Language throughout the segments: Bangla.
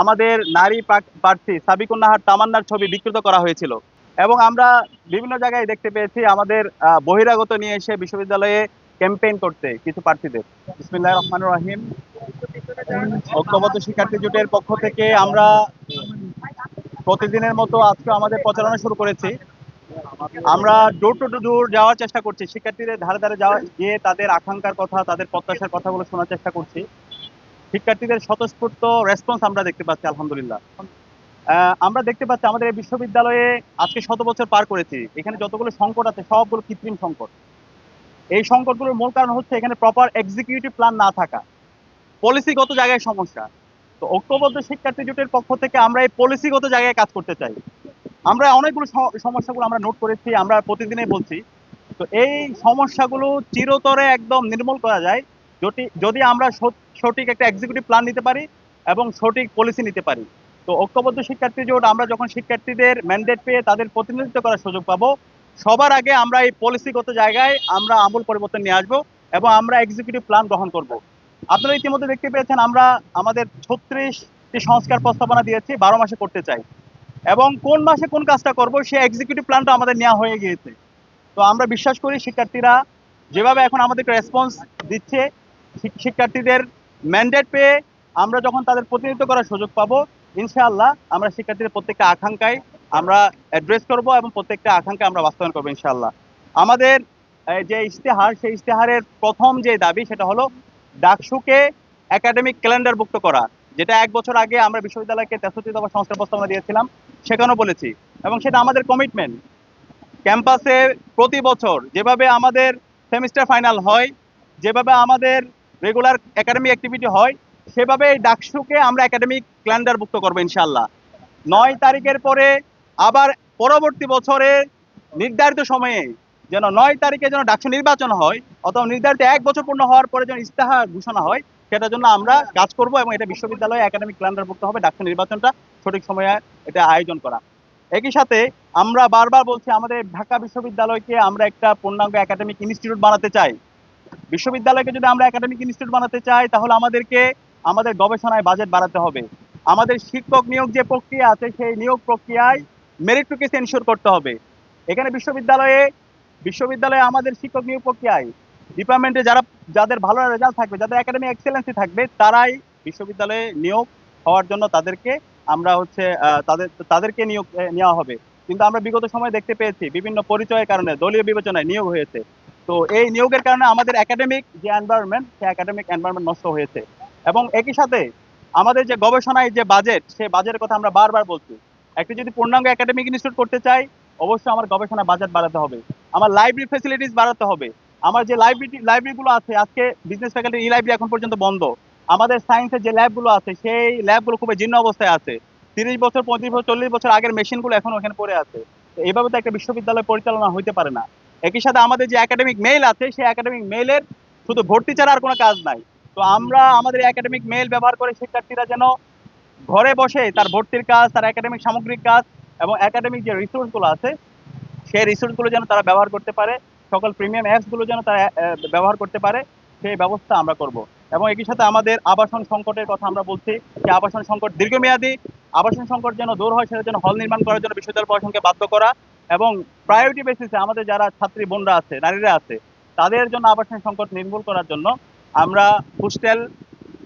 আমাদের নারী প্রার্থী সাবিকুন্নাহার তামান্নার ছবি বিকৃত করা হয়েছিল। এবং আমরা বিভিন্ন জায়গায় দেখতে পেয়েছি আমাদের বহিরাগত নিয়ে এসে বিশ্ববিদ্যালয়ে ক্যাম্পেইন করতে কিছু প্রার্থীদের। বিসমিল্লাহ রহমান রহিম। ঐক্যবদ্ধ শিক্ষার্থী জোটের পক্ষ থেকে আমরা প্রতিদিনের মতো আজকে আমাদের প্রচারণা শুরু করেছি। আমরা ডোর টু ডোর যাওয়ার চেষ্টা করছি। শিক্ষার্থীদের ধারে ধারে যাওয়া গিয়ে তাদের আকাঙ্ক্ষার কথা, তাদের প্রত্যাশার কথাগুলো শোনার চেষ্টা করছি। শিক্ষার্থীদের স্বতঃস্ফূর্ত রেসপন্স আমরা দেখতে পাচ্ছি, আলহামদুলিল্লাহ। আমরা দেখতে পাচ্ছি আমাদের এই বিশ্ববিদ্যালয়ে আজকে শত বছর পার করেছি। এখানে যতগুলো সংকট আছে, সবগুলো কৃত্রিম সংকট। এই সংকটগুলোর মূল কারণ হচ্ছে এখানে প্রপার এক্সিকিউটিভ প্ল্যান না থাকা। পলিসিগত জায়গায় সমস্যা। তো ঐক্যবদ্ধ শিক্ষার্থী জোটের পক্ষ থেকে আমরা এই পলিসিগত জায়গায় কাজ করতে চাই। আমরা অনেকগুলো সমস্যাগুলো আমরা নোট করেছি, আমরা প্রতিদিনই বলছি। তো এই সমস্যাগুলো চিরতরে একদম নির্মূল করা যায়। যদি যদি আমরা সঠিক একটা এক্সিকিউটিভ প্ল্যান নিতে পারি এবং সঠিক পলিসি নিতে পারি। তো ঐক্যবদ্ধ শিক্ষার্থী জোট, আমরা যখন শিক্ষার্থীদের ম্যান্ডেট পেয়ে তাদের প্রতিনিধিত্ব করার সুযোগ পাবো, সবার আগে আমরা এই পলিসিগত জায়গায় আমরা আমূল পরিবর্তন নিয়ে আসব এবং আমরা এক্সিকিউটিভ প্ল্যান গ্রহণ করব। আপনারা ইতিমধ্যে দেখতে পেয়েছেন, আমরা আমাদের ছত্রিশটি সংস্কার প্রস্তাবনা দিয়েছি, বারো মাসে করতে চাই। এবং কোন মাসে কোন কাজটা করব, সেই এক্সিকিউটিভ প্ল্যানটা আমাদের নেওয়া হয়ে গিয়েছে। তো আমরা বিশ্বাস করি, শিক্ষার্থীরা যেভাবে এখন আমাদেরকে রেসপন্স দিচ্ছে শিক্ষার্থীদের ম্যান্ডেট পেয়ে আমরা যখন তাদের প্রতিনিধিত্ব করার সুযোগ পাবো, ইনশাআল্লাহ আমরা শিক্ষার্থীদের প্রত্যেকটা আকাঙ্ক্ষায় আমরা অ্যাড্রেস করব এবং প্রত্যেকটা আকাঙ্ক্ষা আমরা বাস্তবায়ন করব, ইনশাআল্লাহ। আমাদের যে ইশতেহার, সেই ইশতেহারের প্রথম যে দাবি সেটা হলো ডাকসুকে একাডেমিক ক্যালেন্ডারভুক্ত করা, যেটা এক বছর আগে আমরা বিশ্ববিদ্যালয়কে তেষট্টি দফা সংস্কার প্রস্তাবনা দিয়েছিলাম, সেখানেও বলেছি। এবং সেটা আমাদের কমিটমেন্ট ক্যাম্পাসে প্রতি বছর যেভাবে আমাদের সেমিস্টার ফাইনাল হয়, যেভাবে আমাদের রেগুলার একাডেমিক অ্যাক্টিভিটি হয়, সেভাবে এই ডাকসুকে আমরা একাডেমিক ক্যালেন্ডারভুক্ত করব ইনশাল্লাহ নয় তারিখের পরে আবার পরবর্তী বছরে নির্ধারিত সময়ে যেন নয় তারিখে যেন ডাকসু নির্বাচন হয়, অথবা নির্ধারিত এক বছর পূর্ণ হওয়ার পরে যেন ইস্তাহার ঘোষণা হয়, সেটার জন্য আমরা কাজ করব এবং এটা বিশ্ববিদ্যালয়ে একাডেমিক ক্যালেন্ডারভুক্ত হবে ডাকসু নির্বাচনটা সঠিক সময়ে এটা আয়োজন করা। একই সাথে আমরা বারবার বলছি, আমাদের ঢাকা বিশ্ববিদ্যালয়কে আমরা একটা পূর্ণাঙ্গ একাডেমিক ইনস্টিটিউট বানাতে চাই। বিশ্ববিদ্যালয়কে যদি আমরা একাডেমিক ইনস্টিটিউট বানাতে চাই, তাহলে আমাদেরকে আমাদের গবেষণায় বাজেট বাড়াতে হবে। আমাদের শিক্ষক নিয়োগ যে প্রক্রিয়া আছে, সেই নিয়োগ প্রক্রিয়ায় মেরিটোকেস এনশিওর করতে হবে। এখানে বিশ্ববিদ্যালয়ে বিশ্ববিদ্যালয়ে আমাদের শিক্ষক নিয়োগ প্রক্রিয়ায় ডিপার্টমেন্টে যারা, যাদের ভালো রেজাল্ট থাকবে, যাদের একাডেমিক এক্সেলেন্সি থাকবে, তারাই বিশ্ববিদ্যালয়ে নিয়োগ হওয়ার জন্য তাদেরকে আমরা হচ্ছে তাদের, তাদেরকে নিয়োগ নেওয়া হবে। কিন্তু আমরা বিগত সময় দেখতে পেয়েছি বিভিন্ন পরিচয়ের কারণে, দলীয় বিবেচনায় নিয়োগ হয়েছে। তো এই নিয়োগের কারণে আমাদের একাডেমিক যে এনভায়রনমেন্ট সেই একাডেমিক এনভায়রনমেন্ট নষ্ট হয়েছে। এবং একই সাথে আমাদের যে গবেষণায় যে বাজেট সেই বাজেটের কথা আমরা বারবার বলছি। একটি যদি পূর্ণাঙ্গ একাডেমিক ইনস্টিটিউট করতে চাই, অবশ্যই আমার গবেষণা বাজেট বাড়াতে হবে। আমার লাইব্রেরি ফেসিলিটিস বাড়াতে হবে। আমার যে লাইব্রেরি লাইব্রেরিগুলো আছে, আজকে বিজনেস ফ্যাকাল্টি ই লাইব্রেরি এখন পর্যন্ত বন্ধ। আমাদের সায়েন্সের যে ল্যাবগুলো আছে, সেই ল্যাবগুলো খুবই জীর্ণ অবস্থায় আছে। তিরিশ বছর পঁয়ত্রিশ বছর, চল্লিশ বছর আগের মেশিনগুলো এখন ওখানে পড়ে আছে। এইভাবে তো একটা বিশ্ববিদ্যালয় পরিচালনা হইতে পারে না। একই সাথে আমাদের যে একাডেমিক মেইল আছে, সেই একাডেমিক মেইলের শুধু ভর্তি ছাড়া আর কোনো কাজ নাই। তো আমরা আমাদের একাডেমিক মেইল ব্যবহার করে শিক্ষার্থীরা যেন ঘরে বসে তার ভর্তির কাজ, তার একাডেমিক সামগ্রিক কাজ এবং একাডেমিক যে রিসোর্সগুলো আছে, সেই রিসোর্সগুলো যেন তারা ব্যবহার করতে পারে, সকল প্রিমিয়াম অ্যাপসগুলো যেন তারা ব্যবহার করতে পারে, সেই ব্যবস্থা আমরা করব। এবং একই সাথে আমাদের আবাসন সংকটের কথা আমরা বলছি যে আবাসন সংকট দীর্ঘমেয়াদী, আবাসন সংকট যেন দূর হয় সেটার জন্য হল নির্মাণ করার জন্য বিশ্ববিদ্যালয় প্রশাসনকে বাধ্য করা এবং প্রায়োরিটি বেসিসে আমাদের যারা ছাত্রী, বোনরা আছে, নারীরা আছে, তাদের জন্য আবাসন সংকট নির্মূল করার জন্য আমরা হোস্টেল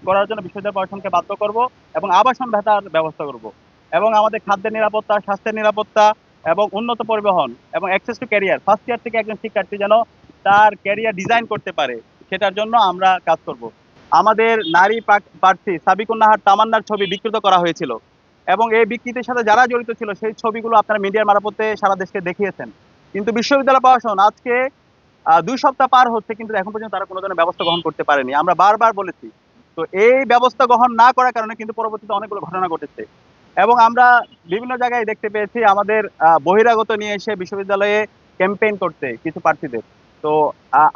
করার জন্য বিশ্ববিদ্যালয় প্রশাসনকে বাধ্য করব এবং আবাসন ভেতার ব্যবস্থা করব এবং আমাদের খাদ্যের নিরাপত্তা, স্বাস্থ্যের নিরাপত্তা এবং উন্নত পরিবহন এবং access to career first year থেকে একজন শিক্ষার্থী যেন তার ক্যারিয়ার ডিজাইন করতে পারে, সেটার জন্য আমরা কাজ করব। আমাদের নারী প্রার্থী সাবিকুন্নাহার তামান্নার ছবি বিকৃত করা হয়েছিল। এবং এই বিকৃতির সাথে যারা জড়িত ছিল, সেই ছবিগুলো আপনারা মিডিয়ার মারফতে সারা দেশকে দেখিয়েছেন। কিন্তু বিশ্ববিদ্যালয় প্রশাসন আজকে দুই সপ্তাহ পার হচ্ছে, কিন্তু এখন পর্যন্ত তারা কোনো ধরনের ব্যবস্থা গ্রহণ করতে পারেনি। আমরা বারবার বলেছি, তো এই ব্যবস্থা গ্রহণ না করার কারণে কিন্তু পরবর্তীতে অনেকগুলো ঘটনা ঘটেছে। এবং আমরা বিভিন্ন জায়গায় দেখতে পেয়েছি, আমাদের বহিরাগত নিয়ে এসে বিশ্ববিদ্যালয়ে ক্যাম্পেইন করতে কিছু প্রার্থীদের। তো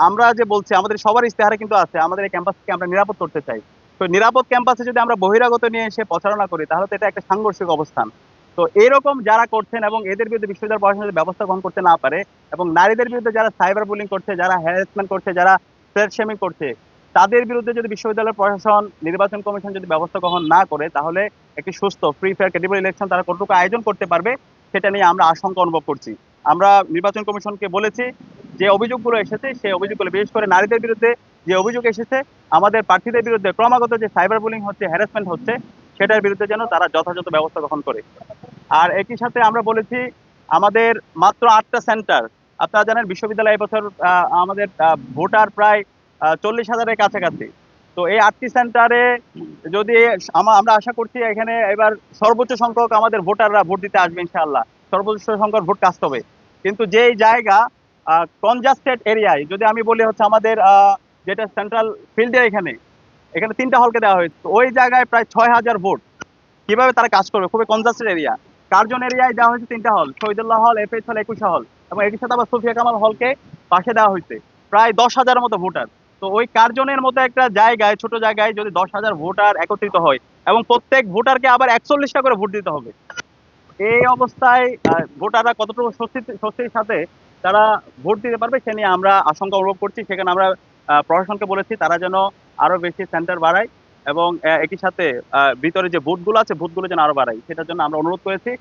আমরা যে বলছি, আমাদের সবার ইস্তেহারে কিন্তু আছে, আমাদের এই ক্যাম্পাসকে আমরা নিরাপদ করতে চাই। তো নিরাপদ ক্যাম্পাসে যদি আমরা বহিরাগত নিয়ে এসে প্রচারণা করি, তাহলে তো এটা একটা সাংঘর্ষিক অবস্থান। তো এরকম যারা করছেন এবং এদের বিরুদ্ধে বিশ্ববিদ্যালয় প্রশাসন ব্যবস্থা গ্রহণ করতে না পারে এবং নারীদের বিরুদ্ধে যারা সাইবার বুলিং করছে, যারা হ্যারাসমেন্ট করছে, যারা থ্রেট শেমিং করছে, তাদের বিরুদ্ধে যদি বিশ্ববিদ্যালয় প্রশাসন, নির্বাচন কমিশন যদি ব্যবস্থা গ্রহণ না করে, তাহলে একটি সুস্থ ফ্রি ফেয়ার ক্রেডিবল ইলেকশন তারা কতটুকু আয়োজন করতে পারবে, সেটা নিয়ে আমরা আশঙ্কা অনুভব করছি। আমরা নির্বাচন কমিশনকে বলেছি, যে অভিযোগগুলো এসেছে, সেই অভিযোগগুলো বিশেষ করে নারীদের বিরুদ্ধে যে অভিযোগ এসেছে, আমাদের প্রার্থীদের বিরুদ্ধে ক্রমাগত যে সাইবার বুলিং হচ্ছে হ্যারাসমেন্ট হচ্ছে, সেটার বিরুদ্ধে যেন তারা যথাযথ ব্যবস্থা গ্রহণ করে। আর একই সাথে আমরা বলেছি, আমাদের মাত্র আটটা সেন্টার আপনারা জানেন বিশ্ববিদ্যালয় এবছর আমাদের ভোটার প্রায় চল্লিশ হাজারের কাছাকাছি। তো এই আটটি সেন্টারে যদি আমরা আশা করছি এখানে এবার সর্বোচ্চ সংখ্যক আমাদের ভোটাররা ভোট দিতে আসবে ইনশাআল্লাহ। সর্বোচ্চ সংখ্যক ভোট কাস্ট হবে। কিন্তু যেই জায়গা কনজাস্টেড এরিয়ায় যদি আমি বলি হচ্ছে আমাদের যেটা সেন্ট্রাল ফিল্ডে এখানে এখানে তিনটা হলকে দেওয়া হয়েছে। ওই জায়গায় প্রায় ছয় হাজার ভোট কীভাবে তারা কাজ করবে? খুবই কনজাস্টেড এরিয়া কার্জন এরিয়ায় দেওয়া হয়েছে তিনটা হল শহীদুল্লাহ হল এফএস হল একুশা হল এবং একই সাথে আবার সুফিয়া কামাল হলকে পাশে দেওয়া হয়েছে। প্রায় দশ হাজারের মতো ভোটার তো ওই কার্জনের মতো একটা জায়গায়, ছোট জায়গায় যদি দশ হাজার ভোটার একত্রিত হয়, এবং প্রত্যেক ভোটারকে আবার একচল্লিশটা করে ভোট দিতে হবে। এই অবস্থায় ভোটাররা কতটুকু স্বস্তি স্বস্তির সাথে তারা ভোট দিতে পারবে, সে নিয়ে আমরা আশঙ্কা অনুভব করছি। সেখানে আমরা প্রশাসনকে বলেছি তারা যেন আরও বেশি সেন্টার বাড়ায় এবং একই সাথে ভিতরে যে বুথগুলো আছে বুথগুলো যেন আরও বাড়ায়। সেটার জন্য আমরা অনুরোধ করেছি।